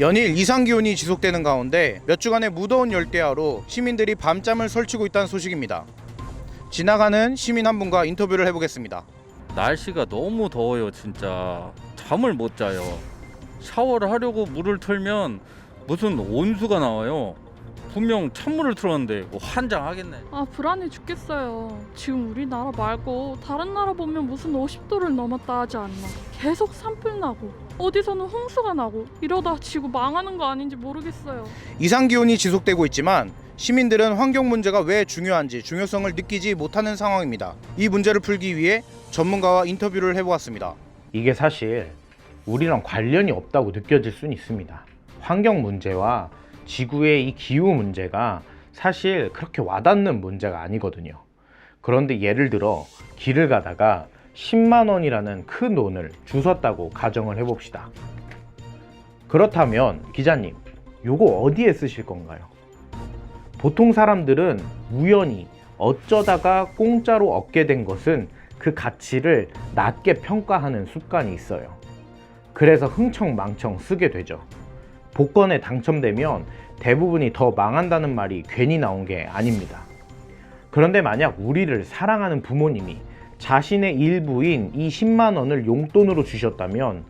연일 이상 기온이 지속되는 가운데 몇 주간의 무더운 열대야로 시민들이 밤잠을 설치고 있다는 소식입니다. 지나가는 시민 한 분과 인터뷰를 해보겠습니다. 날씨가 너무 더워요 진짜 잠을 못 자요 샤워를 하려고 물을 틀면 무슨 온수가 나와요 분명 찬물을 틀었는데 뭐 환장 하겠네 아 불안해 죽겠어요. 지금 우리나라 말고 다른 나라 보면 무슨 50도를 넘었다 하지 않나. 계속 산불 나고 어디서는 홍수가 나고 이러다 지구 망하는 거 아닌지 모르겠어요. 이상 기온이 지속되고 있지만 시민들은 환경 문제가 왜 중요한지 중요성을 느끼지 못하는 상황입니다. 이 문제를 풀기 위해 전문가와 인터뷰를 해보았습니다. 이게 사실 우리랑 관련이 없다고 느껴질 수는 있습니다. 환경 문제와 지구의 이 기후 문제가 사실 그렇게 와닿는 문제가 아니거든요. 그런데 예를 들어 길을 가다가 10만 원이라는 큰 돈을 주웠다고 가정을 해봅시다. 그렇다면 기자님, 요거 어디에 쓰실 건가요? 보통 사람들은 우연히 어쩌다가 공짜로 얻게 된 것은 그 가치를 낮게 평가하는 습관이 있어요. 그래서 흥청망청 쓰게 되죠. 복권에 당첨되면 대부분이 더 망한다는 말이 괜히 나온 게 아닙니다. 그런데 만약 우리를 사랑하는 부모님이 자신의 일부인 이 10만 원을 용돈으로 주셨다면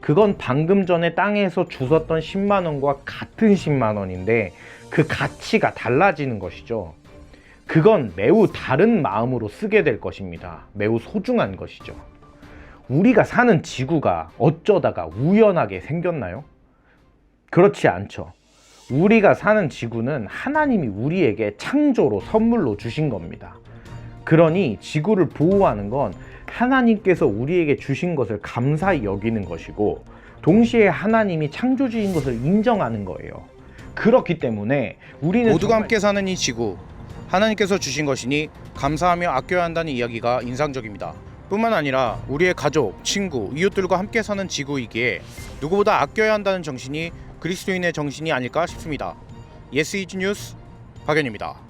그건 방금 전에 땅에서 주웠던 10만 원과 같은 10만 원인데 그 가치가 달라지는 것이죠. 그건 매우 다른 마음으로 쓰게 될 것입니다. 매우 소중한 것이죠. 우리가 사는 지구가 어쩌다가 우연하게 생겼나요? 그렇지 않죠. 우리가 사는 지구는 하나님이 우리에게 창조로 선물로 주신 겁니다. 그러니 지구를 보호하는 건 하나님께서 우리에게 주신 것을 감사히 여기는 것이고 동시에 하나님이 창조주인 것을 인정하는 거예요. 그렇기 때문에 우리는 모두가 정말 함께 사는 이 지구 하나님께서 주신 것이니 감사하며 아껴야 한다는 이야기가 인상적입니다. 뿐만 아니라 우리의 가족, 친구, 이웃들과 함께 사는 지구이기에 누구보다 아껴야 한다는 정신이 그리스도인의 정신이 아닐까 싶습니다. 예스 이즈 뉴스 박연입니다.